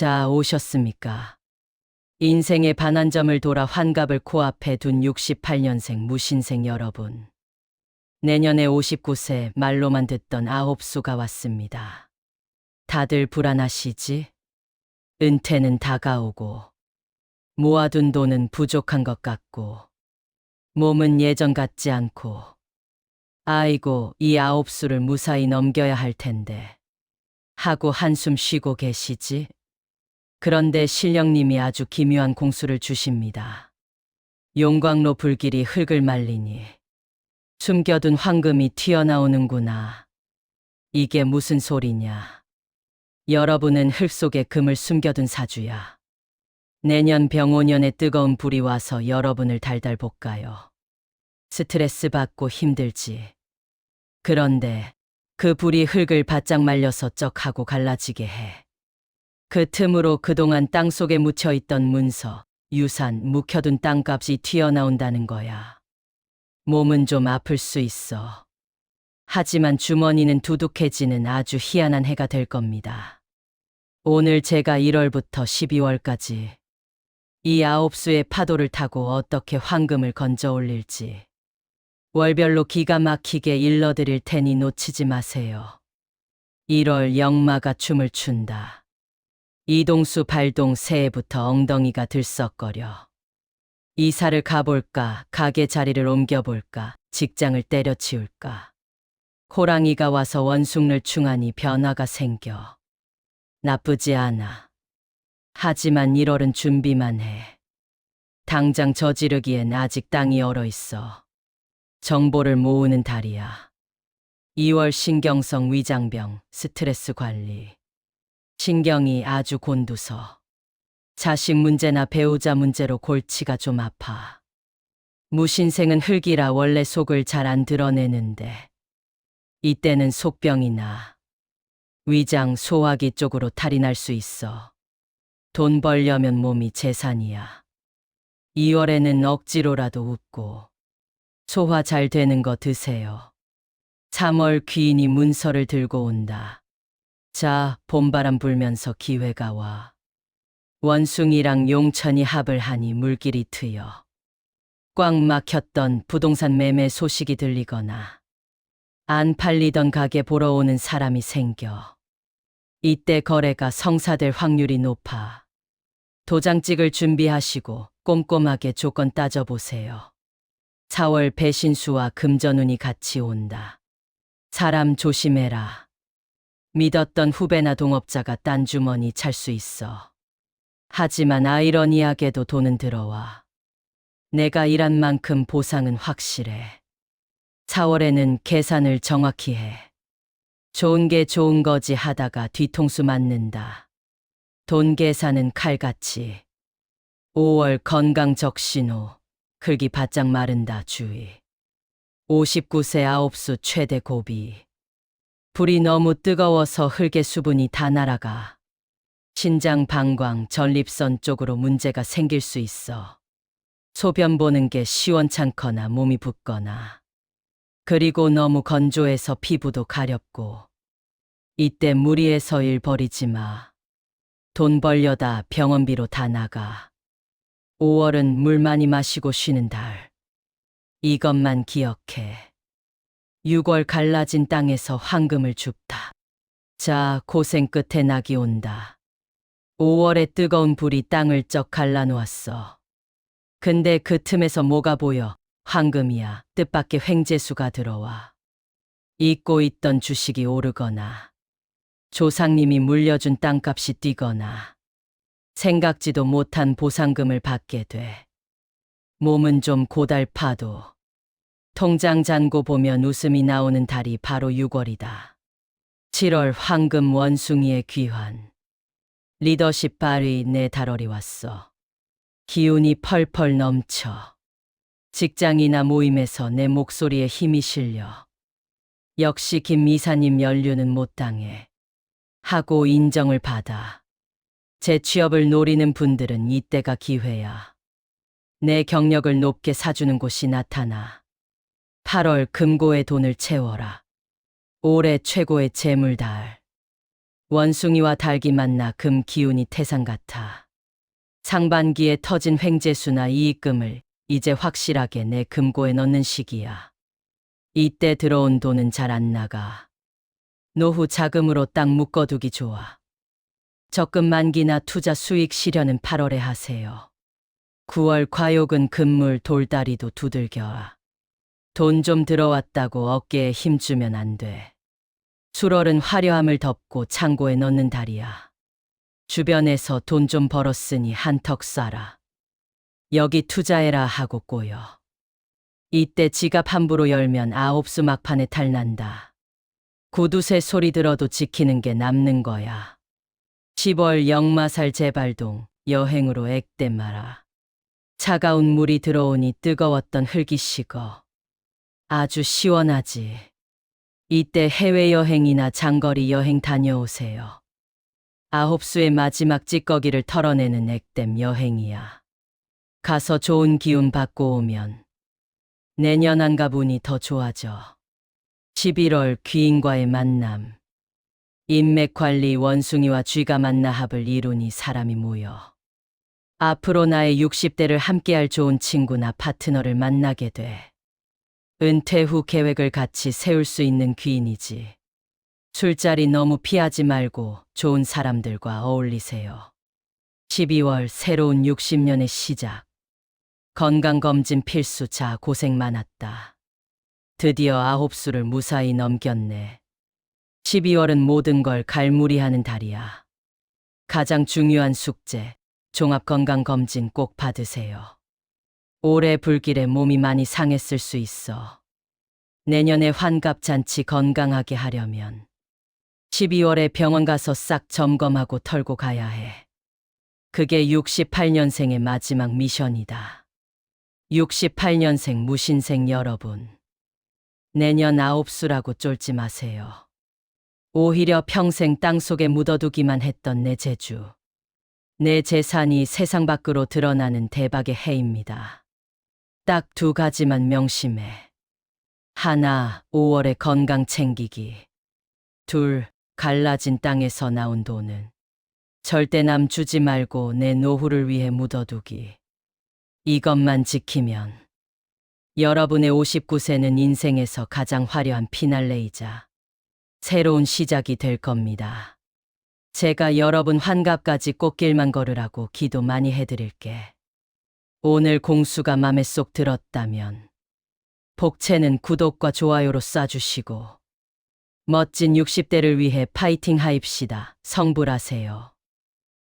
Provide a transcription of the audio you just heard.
자, 오셨습니까? 인생의 반환점을 돌아 환갑을 코앞에 둔 68년생 무신생 여러분. 내년에 59세 말로만 듣던 아홉 수가 왔습니다. 다들 불안하시지? 은퇴는 다가오고, 모아둔 돈은 부족한 것 같고, 몸은 예전 같지 않고, 아이고, 이 아홉 수를 무사히 넘겨야 할 텐데, 하고 한숨 쉬고 계시지? 그런데 신령님이 아주 기묘한 공수를 주십니다. 용광로 불길이 흙을 말리니 숨겨둔 황금이 튀어나오는구나. 이게 무슨 소리냐. 여러분은 흙 속에 금을 숨겨둔 사주야. 내년 병오년에 뜨거운 불이 와서 여러분을 달달 볶아요. 스트레스 받고 힘들지. 그런데 그 불이 흙을 바짝 말려서 쩍하고 갈라지게 해. 그 틈으로 그동안 땅 속에 묻혀 있던 문서, 유산, 묵혀둔 땅값이 튀어나온다는 거야. 몸은 좀 아플 수 있어. 하지만 주머니는 두둑해지는 아주 희한한 해가 될 겁니다. 오늘 제가 1월부터 12월까지 이 아홉 수의 파도를 타고 어떻게 황금을 건져 올릴지 월별로 기가 막히게 일러드릴 테니 놓치지 마세요. 1월 영마가 춤을 춘다. 이동수 발동 새해부터 엉덩이가 들썩거려. 이사를 가볼까, 가게 자리를 옮겨볼까, 직장을 때려치울까. 호랑이가 와서 원숭를 충하니 변화가 생겨. 나쁘지 않아. 하지만 1월은 준비만 해. 당장 저지르기엔 아직 땅이 얼어 있어. 정보를 모으는 달이야. 2월 신경성 위장병, 스트레스 관리. 신경이 아주 곤두서. 자식 문제나 배우자 문제로 골치가 좀 아파. 무신생은 흙이라 원래 속을 잘 안 드러내는데. 이때는 속병이나 위장, 소화기 쪽으로 탈이 날 수 있어. 돈 벌려면 몸이 재산이야. 2월에는 억지로라도 웃고 소화 잘 되는 거 드세요. 3월 귀인이 문서를 들고 온다. 자, 봄바람 불면서 기회가 와. 원숭이랑 용천이 합을 하니 물길이 트여. 꽉 막혔던 부동산 매매 소식이 들리거나 안 팔리던 가게 보러 오는 사람이 생겨. 이때 거래가 성사될 확률이 높아. 도장 찍을 준비하시고 꼼꼼하게 조건 따져보세요. 4월 배신수와 금전운이 같이 온다. 사람 조심해라. 믿었던 후배나 동업자가 딴 주머니 찰 수 있어. 하지만 아이러니하게도 돈은 들어와. 내가 일한 만큼 보상은 확실해. 4월에는 계산을 정확히 해. 좋은 게 좋은 거지 하다가 뒤통수 맞는다. 돈 계산은 칼같이. 5월 건강 적신호. 흙이 바짝 마른다 주의. 59세 아홉수 최대 고비. 불이 너무 뜨거워서 흙의 수분이 다 날아가. 신장 방광, 전립선 쪽으로 문제가 생길 수 있어. 소변 보는 게 시원찮거나 몸이 붓거나. 그리고 너무 건조해서 피부도 가렵고. 이때 무리해서 일 버리지 마. 돈 벌려다 병원비로 다 나가. 5월은 물 많이 마시고 쉬는 달. 이것만 기억해. 6월 갈라진 땅에서 황금을 줍다. 자, 고생 끝에 낙이 온다. 5월의 뜨거운 불이 땅을 쩍 갈라놓았어. 근데 그 틈에서 뭐가 보여? 황금이야. 뜻밖의 횡재수가 들어와. 잊고 있던 주식이 오르거나, 조상님이 물려준 땅값이 뛰거나, 생각지도 못한 보상금을 받게 돼. 몸은 좀 고달파도 통장 잔고 보면 웃음이 나오는 달이 바로 6월이다. 7월 황금 원숭이의 귀환. 리더십 발휘 내 달월이 왔어. 기운이 펄펄 넘쳐. 직장이나 모임에서 내 목소리에 힘이 실려. 역시 김 이사님 연류는 못 당해. 하고 인정을 받아. 제 취업을 노리는 분들은 이때가 기회야. 내 경력을 높게 사주는 곳이 나타나. 8월 금고에 돈을 채워라. 올해 최고의 재물달. 원숭이와 닭이 만나 금 기운이 태산 같아. 상반기에 터진 횡재수나 이익금을 이제 확실하게 내 금고에 넣는 시기야. 이때 들어온 돈은 잘 안 나가. 노후 자금으로 딱 묶어두기 좋아. 적금 만기나 투자 수익 실현은 8월에 하세요. 9월 과욕은 금물 돌다리도 두들겨라. 돈 좀 들어왔다고 어깨에 힘주면 안 돼. 수월은 화려함을 덮고 창고에 넣는 달이야. 주변에서 돈 좀 벌었으니 한턱 쏴라. 여기 투자해라 하고 꼬여. 이때 지갑 함부로 열면 아홉 수 막판에 탈난다. 구두쇠 소리 들어도 지키는 게 남는 거야. 10월 영마살 재발동 여행으로 액대 마라. 차가운 물이 들어오니 뜨거웠던 흙이 식어. 아주 시원하지. 이때 해외여행이나 장거리 여행 다녀오세요. 아홉 수의 마지막 찌꺼기를 털어내는 액땜 여행이야. 가서 좋은 기운 받고 오면 내년 안 가보니 더 좋아져. 11월 귀인과의 만남. 인맥 관리 원숭이와 쥐가 만나 합을 이루니 사람이 모여. 앞으로 나의 60대를 함께할 좋은 친구나 파트너를 만나게 돼. 은퇴 후 계획을 같이 세울 수 있는 귀인이지. 술자리 너무 피하지 말고 좋은 사람들과 어울리세요. 12월 새로운 60년의 시작. 건강검진 필수 자 고생 많았다. 드디어 아홉 수를 무사히 넘겼네. 12월은 모든 걸 갈무리하는 달이야. 가장 중요한 숙제, 종합건강검진 꼭 받으세요. 올해 불길에 몸이 많이 상했을 수 있어. 내년에 환갑잔치 건강하게 하려면 12월에 병원 가서 싹 점검하고 털고 가야 해. 그게 68년생의 마지막 미션이다. 68년생 무신생 여러분. 내년 아홉 수라고 쫄지 마세요. 오히려 평생 땅속에 묻어두기만 했던 내 재주. 내 재산이 세상 밖으로 드러나는 대박의 해입니다. 딱 두 가지만 명심해. 하나, 5월에 건강 챙기기. 둘, 갈라진 땅에서 나온 돈은 절대 남 주지 말고 내 노후를 위해 묻어두기. 이것만 지키면 여러분의 59세는 인생에서 가장 화려한 피날레이자 새로운 시작이 될 겁니다. 제가 여러분 환갑까지 꽃길만 걸으라고 기도 많이 해드릴게. 오늘 공수가 맘에 쏙 들었다면 복채는 구독과 좋아요로 쏴주시고 멋진 60대를 위해 파이팅 하입시다. 성불하세요.